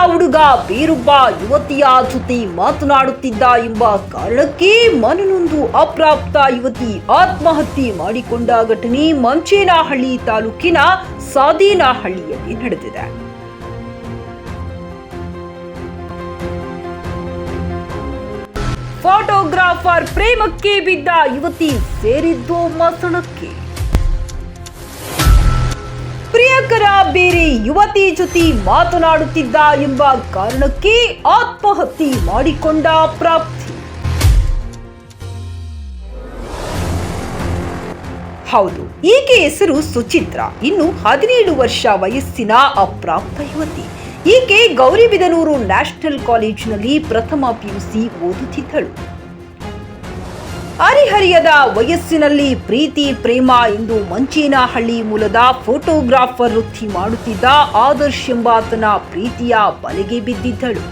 ಹುಡುಗ ಬೇರೊಬ್ಬ ಯುವತಿಯ ಜೊತೆ ಮಾತನಾಡುತ್ತಿದ್ದ ಎಂಬ ಕಾರಣಕ್ಕೆ ಮನನೊಂದು ಅಪ್ರಾಪ್ತ ಯುವತಿ ಆತ್ಮಹತ್ಯೆ ಮಾಡಿಕೊಂಡ ಘಟನೆ ಮಂಚೇನಹಳ್ಳಿ ತಾಲೂಕಿನ ಸಾದೇನಹಳ್ಳಿಯಲ್ಲಿ ನಡೆದಿದೆ. ಫೋಟೋಗ್ರಾಫರ್ ಪ್ರೇಮಕ್ಕೆ ಬಿದ್ದ ಯುವತಿ ಸೇರಿದ್ದು ಮಸಣಕ್ಕೆ. ಬೇರೆ ಯುವತಿ ಜೊತೆ ಮಾತನಾಡುತ್ತಿದ್ದ ಎಂಬ ಕಾರಣಕ್ಕೆ ಆತ್ಮಹತ್ಯೆ ಮಾಡಿಕೊಂಡ ಪ್ರಾಪ್ತಿ. ಹೌದು, ಈಕೆ ಹೆಸರು ಸುಚಿತ್ರ. ಇನ್ನು ಹದಿನೇಳು ವರ್ಷ ವಯಸ್ಸಿನ ಅಪ್ರಾಪ್ತ ಯುವತಿ. ಈಕೆ ಗೌರಿಬಿದನೂರು ನ್ಯಾಷನಲ್ ಕಾಲೇಜಿನಲ್ಲಿ ಪ್ರಥಮ ಪಿಯುಸಿ ಓದುತ್ತಿದ್ದಳು. ಹರಿಹರಿಯದ ವಯಸ್ಸಿನಲ್ಲಿ ಪ್ರೀತಿ, ಪ್ರೇಮ ಎಂದು ಮಂಚೇನಹಳ್ಳಿ ಮೂಲದ ಫೋಟೋಗ್ರಾಫರ್ ವೃತ್ತಿ ಮಾಡುತ್ತಿದ್ದ ಆದರ್ಶ್ ಎಂಬಾತನ ಪ್ರೀತಿಯ ಬಲೆಗೆ ಬಿದ್ದಿದ್ದಳು.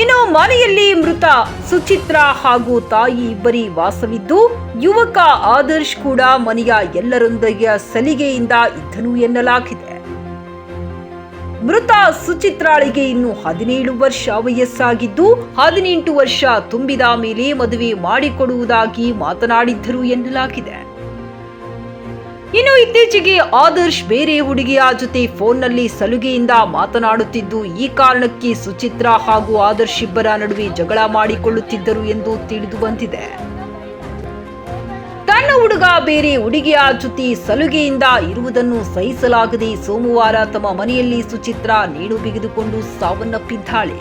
ಇನ್ನು ಮನೆಯಲ್ಲಿ ಮೃತ ಸುಚಿತ್ರ ಹಾಗೂ ತಾಯಿ ಇಬ್ಬರಿ ವಾಸವಿದ್ದು, ಯುವಕ ಆದರ್ಶ್ ಕೂಡ ಮನೆಯ ಎಲ್ಲರೊಂದಿಗೆ ಸಲಿಗೆಯಿಂದ ಇದ್ದನು ಎನ್ನಲಾಗಿದೆ. ಮೃತ ಸುಚಿತ್ರಾಳಿಗೆ ಇನ್ನು ಹದಿನೇಳು ವರ್ಷ ವಯಸ್ಸಾಗಿದ್ದು, ಹದಿನೆಂಟು ವರ್ಷ ತುಂಬಿದ ಮೇಲೆ ಮದುವೆ ಮಾಡಿಕೊಡುವುದಾಗಿ ಮಾತನಾಡಿದ್ದರು ಎನ್ನಲಾಗಿದೆ. ಇನ್ನು ಇತ್ತೀಚೆಗೆ ಆದರ್ಶ್ ಬೇರೆ ಹುಡುಗಿಯ ಜೊತೆ ಫೋನ್ನಲ್ಲಿ ಸಲುಗೆಯಿಂದ ಮಾತನಾಡುತ್ತಿದ್ದು, ಈ ಕಾರಣಕ್ಕೆ ಸುಚಿತ್ರ ಹಾಗೂ ಆದರ್ಶ್ ಇಬ್ಬರ ನಡುವೆ ಜಗಳ ಮಾಡಿಕೊಳ್ಳುತ್ತಿದ್ದರು ಎಂದು ತಿಳಿದು ಬಂದಿದೆ. ತನ್ನ ಹುಡುಗ ಬೇರೆ ಹುಡುಗಿಯ ಜೊತೆ ಸಲುಗೆಯಿಂದ ಇರುವುದನ್ನು ಸಹಿಸಲಾಗದೆ ಸೋಮವಾರ ತಮ್ಮ ಮನೆಯಲ್ಲಿ ಸುಚಿತ್ರ ನೇಣು ಬಿಗಿದುಕೊಂಡು ಸಾವನ್ನಪ್ಪಿದ್ದಾಳೆ.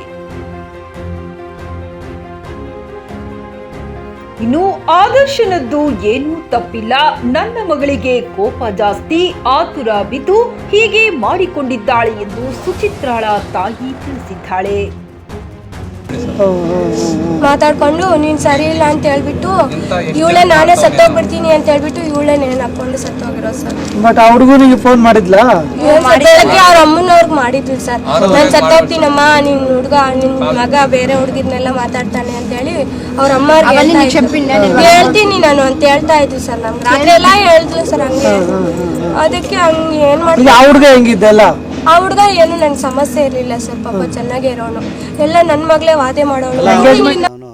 ಇನ್ನು ಆದರ್ಶನದ್ದು ಏನೂ ತಪ್ಪಿಲ್ಲ. ನನ್ನ ಮಗಳಿಗೆ ಕೋಪ ಜಾಸ್ತಿ, ಆತುರ ಬಿದ್ದು ಹೀಗೆ ಮಾಡಿಕೊಂಡಿದ್ದಾಳೆ ಎಂದು ಸುಚಿತ್ರಾಳ ತಾಯಿ ತಿಳಿಸಿದ್ದಾಳೆ. ಮಾತಾಡ್ಕೊಂಡು ನೀನ್ ಸರಿ ಇಲ್ಲ ಅಂತ ಹೇಳ್ಬಿಟ್ಟು ಇವಳೆ ನಾನೇ ಸತ್ತೋಗ್ಬಿಡ್ತೀನಿ ಅಂತ ಹೇಳ್ಬಿಟ್ಟು ಇವಳೆ ನೇಣು ಹಾಕೊಂಡು ಸತ್ತೋಗಿರೋ ಸರ್? ಬಟ್ ಆ ಹುಡುಗನಿಗೆ ಫೋನ್ ಮಾಡಿದ್ಲ? ಬೆಳಗ್ಗೆ ಅವ್ರ ಅಮ್ಮನವ್ರಿಗೆ ಮಾಡಿದ್ವಿ ಸರ್. ನಾನು ಸತ್ತೋಗ್ತೀನಮ್ಮ ನಿನ್ ಹುಡುಗ ನಿನ್ ಮಗ ಬೇರೆ ಹುಡುಗಿದ್ನೆಲ್ಲ ಮಾತಾಡ್ತಾನೆ ಅಂತ ಹೇಳಿ ಅವ್ರ ಅಮ್ಮ ಹೇಳ್ತೀನಿ ನಾನು ಅಂತ ಹೇಳ್ತಾ ಇದ್ವಿ ಸರ್ ನಮ್ಗೆ. ರಾತ್ರಿ ಎಲ್ಲ ಹೇಳಿದ್ಲು ಸರ್ ಹಂಗೆ. ಅದಕ್ಕೆ ಹಂಗೆ ಏನ್ ಮಾಡ್ತೀವಿ ಆ ಹುಡುಗ ಹೆಂಗಿದ್ದೆಲ್ಲ ಆ ಹುಡುಗ ಏನು ನನ್ ಸಮಸ್ಯೆ ಇರ್ಲಿಲ್ಲ ಸರ್ ಪಾಪ ಚೆನ್ನಾಗೇ ಇರೋನು. ಎಲ್ಲ ನನ್ನ ಮಗಳೇ ವಾದೆ ಮಾಡೋನು ಅವನು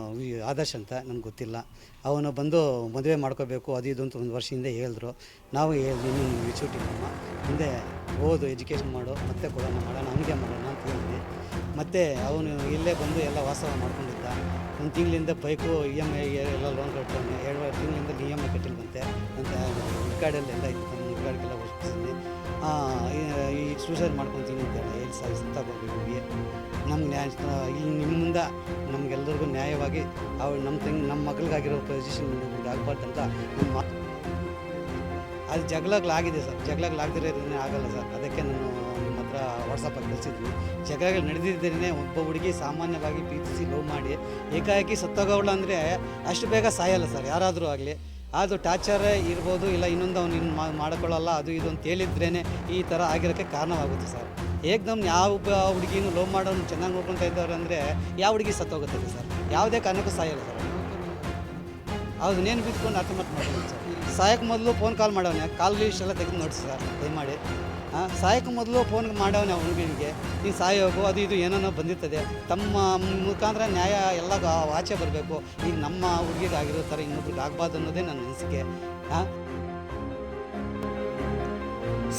ಆದರ್ಶ್ ಅಂತ ನನಗೆ ಗೊತ್ತಿಲ್ಲ. ಅವನು ಬಂದು ಮದುವೆ ಮಾಡ್ಕೋಬೇಕು ಅದು ಇದು ಅಂತ ಒಂದು ವರ್ಷ ಹಿಂದೆ ಹೇಳಿದ್ರು. ನಾವು ಹೇಳಿದ್ವಿ ನೀನು ಹಿಂದೆ ಓದು ಎಜುಕೇಷನ್ ಮಾಡು ಮತ್ತೆ ಕೊಡೋಣ ಮಾಡೋಣ ಅವನಿಗೆ ಮಾಡೋಣ ಅಂತ ಹೇಳಿದ್ವಿ. ಮತ್ತು ಅವನು ಇಲ್ಲೇ ಬಂದು ಎಲ್ಲ ವಾಸ ಮಾಡ್ಕೊಂಡಿದ್ದ. ಒಂದು ತಿಂಗಳಿಂದ ಬೈಕು ಇ ಎಂ ಐ ಎಲ್ಲ ಲೋನ್ ಕಟ್ಟೋನೆ ಎರಡು ತಿಂಗಳಿಂದ ಇ ಎಂ ಐ ಕಟ್ಟಿಲ್ವಂತೆ ಅಂತ ಕಾರ್ಡಲ್ಲಿ ಎಲ್ಲ ಇತ್ತು ಕಾರ್ಡ್ಗೆಲ್ಲ ಸೂಸೈಡ್ ಮಾಡ್ಕೊತೀನಿ ಅಂತ ಹೇಳಿ ಸಾರಿ ಸತ್ತಾಗೋಗ್ಬಿಟ್ವಿ ನಮ್ಗೆ ನ್ಯಾಯ ಇಲ್ಲಿ ನಿಮ್ಮಿಂದ ನಮಗೆಲ್ಲರಿಗೂ ನ್ಯಾಯವಾಗಿ ಅವ್ರು ನಮ್ಮ ತಂಗಿ ನಮ್ಮ ಮಕ್ಳಿಗಾಗಿರೋ ಪೊಸಿಷನ್ ಆಗ್ಬಾರ್ದು ಅಂತ ನಮ್ಮ ಅದು ಜಗಳಗಳಾಗಿದೆ ಸರ್. ಜಗಳಗಳಾಗದಿರೋದ್ರಿಂದ ಆಗಲ್ಲ ಸರ್. ಅದಕ್ಕೆ ನಾನು ನಿಮ್ಮ ಹತ್ರ ವಾಟ್ಸಪ್ಪಲ್ಲಿ ಕಳಿಸಿದ್ವಿ. ಜಗಳಗಳು ನಡೆದಿದ್ದೇನೆ ಒಬ್ಬ ಹುಡುಗಿ ಸಾಮಾನ್ಯವಾಗಿ ಪ್ರೀತಿಸಿ ಲವ್ ಮಾಡಿ ಏಕಾಏಕಿ ಸತ್ತೋಗವಳ ಅಂದರೆ ಅಷ್ಟು ಬೇಗ ಸಾಯಲ್ಲ ಸರ್. ಯಾರಾದರೂ ಆಗಲಿ. ಅದು ಟಾರ್ಚರ್ ಇರ್ಬೋದು ಇಲ್ಲ ಇನ್ನೊಂದು ಅವ್ನು ಇನ್ನು ಮಾಡ್ಕೊಳ್ಳಲ್ಲ, ಅದು ಇದು ಅಂತ ಹೇಳಿದ್ರೇ ಈ ಥರ ಆಗಿರೋಕ್ಕೆ ಕಾರಣವಾಗುತ್ತೆ ಸರ್. ಏಕ್ದಮ್ ಯಾವ ಹುಡುಗಿನೂ ಲವ್ ಮಾಡೋನು ಚೆನ್ನಾಗಿ ನೋಡ್ಕೊತಾ ಇದ್ದವ್ರು ಅಂದರೆ ಯಾವ ಹುಡುಗಿ ಸತ್ತೋಗುತ್ತದೆ ಸರ್? ಯಾವುದೇ ಕಾರಣಕ್ಕೂ ಸಾಯಲ್ಲ ಸರ್. ಹೌದು ನೇನು ಬಿದ್ದುಕೊಂಡು ಆತ್ಮಹತ್ಯೆ ಮಾಡ್ತೀನಿ ಸರ್. ಸಾಯಕ್ಕೆ ಮೊದಲು ಫೋನ್ ಕಾಲ್ ಮಾಡೋನೆ, ಕಾಲ್ ಲೀಸ್ಟ್ ಎಲ್ಲ ತೆಗೆದು ನೋಡಿಸಿ ಸರ್, ದಯಮಾಡಿ. ಸಾಯಕ್ಕೆ ಮೊದಲು ಫೋನ್ ಮಾಡವನೆ ಹುಡುಗನಿಗೆ. ಈ ಸಾಯೋಗು, ಅದು ಇದು ಏನೇನೋ ಬಂದಿರ್ತದೆ. ತಮ್ಮ ಮುಖಾಂತರ ನ್ಯಾಯ ಎಲ್ಲ ವಾಚೆ ಬರಬೇಕು. ಈಗ ನಮ್ಮ ಹುಡುಗಿಗಾಗಿರೋ ಥರ ಇನ್ನೊಬ್ರಿಗೆ ಆಗಬಾರ್ದು ಅನ್ನೋದೇ ನನ್ನ ಅನಿಸಿಕೆ.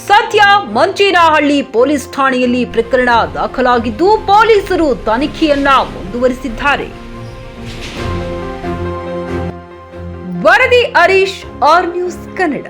ಸದ್ಯ ಮಂಚೇನಹಳ್ಳಿ ಪೊಲೀಸ್ ಠಾಣೆಯಲ್ಲಿ ಪ್ರಕರಣ ದಾಖಲಾಗಿದ್ದು ಪೊಲೀಸರು ತನಿಖೆಯನ್ನ ಮುಂದುವರಿಸಿದ್ದಾರೆ. ವರದಿ ಹರೀಶ್, ಆರ್ ನ್ಯೂಸ್ ಕನ್ನಡ.